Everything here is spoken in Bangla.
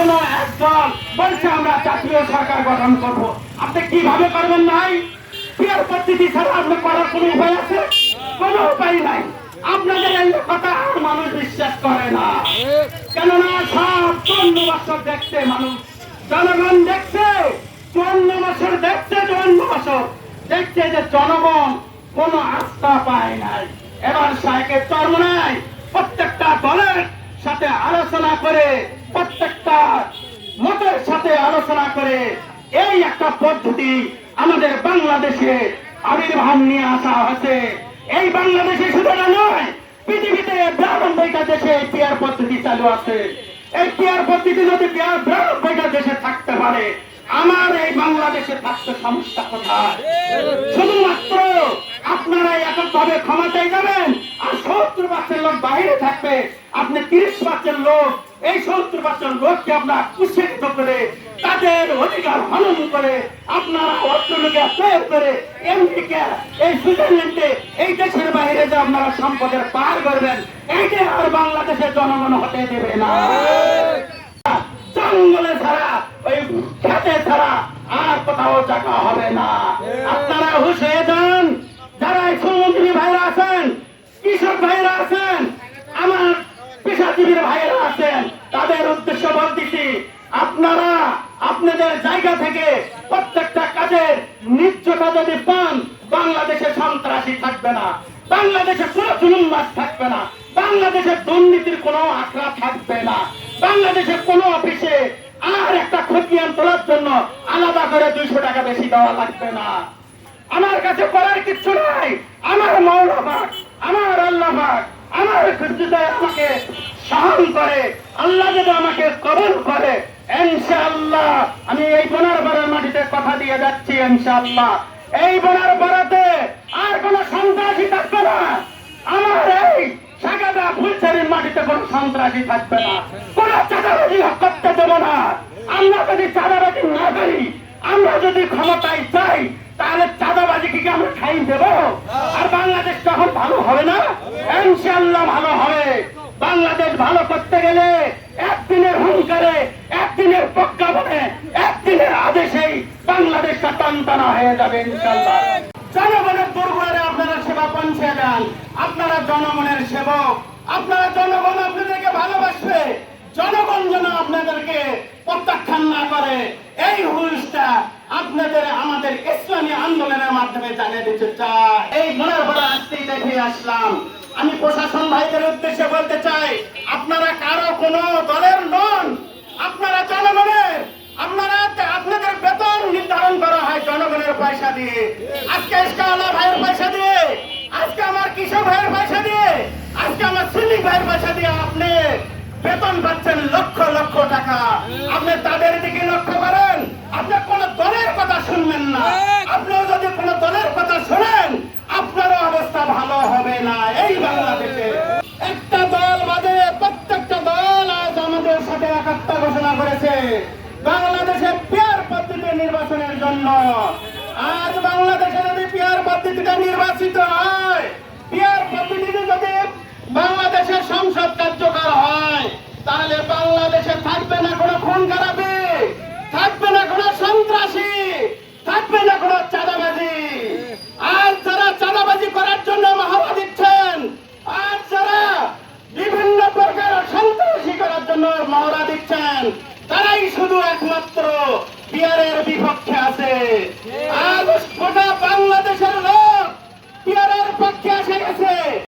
কোনো একদল বলছে, আমরা জাতীয় সরকার গঠন করব। আপনি কীভাবে করবেন নাই? পিয়ার পদ্ধতি ছাড়া আপনি করার কোনো উপায় আছে? কোনো উপায় নাই। আপনাদের এই কথা আর মানুষ বিশ্বাস করে না। কেননা সব চুয়ান্ন বছর দেখছে মানুষ। জনগণ দেখছে, চুয়ান্ন বছর দেখছে, চুয়ান্ন বছর দেখছে যে জনগণ কোনো আস্থা পায় নাই এবার সাহেবের চর্ম নাই প্রত্যেকটা দলের সাথে আলোচনা করে প্রত্যেকটা মতের সাথে আলোচনা করে এই একটা পদ্ধতি আমাদের বাংলাদেশে আবির্ভাব নিয়ে আসা হয়েছে। এই বাংলাদেশে শুধু এটা নয়, পৃথিবীতে বিরানব্বইটা দেশে এই পিয়ার পদ্ধতি চালু আছে। এই পিয়ার পদ্ধতি যদি বিরা- বিরানব্বইটা দেশে থাকতে পারে, আমার এই বাংলাদেশে থাকতে সমস্যা কোথায়? শুধুমাত্র আপনারা এককভাবে ক্ষমতায় যাবেন আর সত্তর পার্সেন্ট লোক বাইরে থাকবে। আপনি তিরিশ পার্সেন্ট লোক, এই সত্তর পার্সেন্ট লোককে আপনার উৎসাহিত করে তাদের অধিকার হনন করে আপনারা অর্থনীতি প্রয়োগ করে এমনিকে এই সুইজারল্যান্ডে, এই দেশের বাইরে যে আপনারা সম্পদের পার করবেন, এইটা আর বাংলাদেশের জনগণ হতে দেবে না। জঙ্গলে ছাড়া, ওই খেতে ছাড়া আর কোথাও জায়গা হবে না। আপনারা হুশ হয়ে যান যারা এই শ্রমমন্ত্রী ভাইরা আছেন কৃষক ভাইরা আছেন আমার পেশাজীবীর ভাইরা আছেন তাদের উদ্দেশ্য বলতেছি আপনারা আপনাদের জায়গা থেকে প্রত্যেকটা কাজের নিশ্চয়তা যদি পান, বাংলাদেশে সন্ত্রাসী থাকবে না, বাংলাদেশে কোনো জুলুমবাজ থাকবে না, বাংলাদেশে দুর্নীতির কোনো আখড়া থাকবে না, বাংলাদেশে কোনো অফিসে আর একটা খতিয়ান তোলার জন্য আলাদা করে দুইশো টাকা বেশি দেওয়া লাগবে না। আমার কাছে করার কিচ্ছু নাই। আমার মৌলবাদ আমার আল্লাহবাদ আমার হৃদয় আমাকে সহন করে। আল্লাহ যদি আমাকে কবল করে, ইনশাআল্লাহ। আমি এই বোনার বারের মাটিতে কথা দিয়ে যাচ্ছি, ইনশাআল্লাহ। এই বোনার বারাতে আর কোন সন্ত্রাসী থাকবে না। আমার এই সাগাদা ফুলছাড়ির মাটিতে কোন সন্ত্রাসী থাকবে না। কোন চাঁদাবাজি করতে দেবো না। আমরা যদি চাঁদাবাজি না করি, আমরা যদি ক্ষমতায় চাই তাহলে চাঁদাবাজি কি আমরা খাই দেব? আর বাংলাদেশ তখন ভালো হবে না ইনশাল্লাহ ভালো হবে। বাংলাদেশ ভালো করতে গেলে আপনাদের আমাদের আন্দোলনের মাধ্যমে এই দেখে আসলাম। আমি প্রশাসন ভাইদের উদ্দেশ্যে বলতে চাই, আপনারা কারও কোনো দলের নন আপনারা জনগণের আপনারা আপনাদের বেতন নির্ধারণ করা হয় জনগণের পয়সা দিয়ে আজকে ইস্কাওয়ালা ভাইয়ের পয়সা দিয়ে আজকে আমার কৃষক ভাইয়ের পয়সা দিয়ে আজকে আমার শ্রমিক ভাইয়ের পয়সা দিয়ে আপনি বেতন পাচ্ছেন লক্ষ লক্ষ টাকা। আপনি তাদের দিকে লক্ষ্য করেন, আপনি কোন দলের কথা শুনবেন না। আপনিও যদি কোন দলের কথা শুনেন, আপনারও অবস্থা ভালো হবে না এই বাংলাদেশে। একটা দল বাদে প্রত্যেকটা দল আজ আমাদের সাথে একাত্ম ঘোষণা করেছে। বাংলাদেশে পেয়ার পদ্ধতি নির্বাচনের জন্য। আজ বাংলাদেশে যদি পেয়ার পদ্ধতিটা নির্বাচিত হয় বিহারের বিপক্ষে আছে। আজ গোটা বাংলাদেশ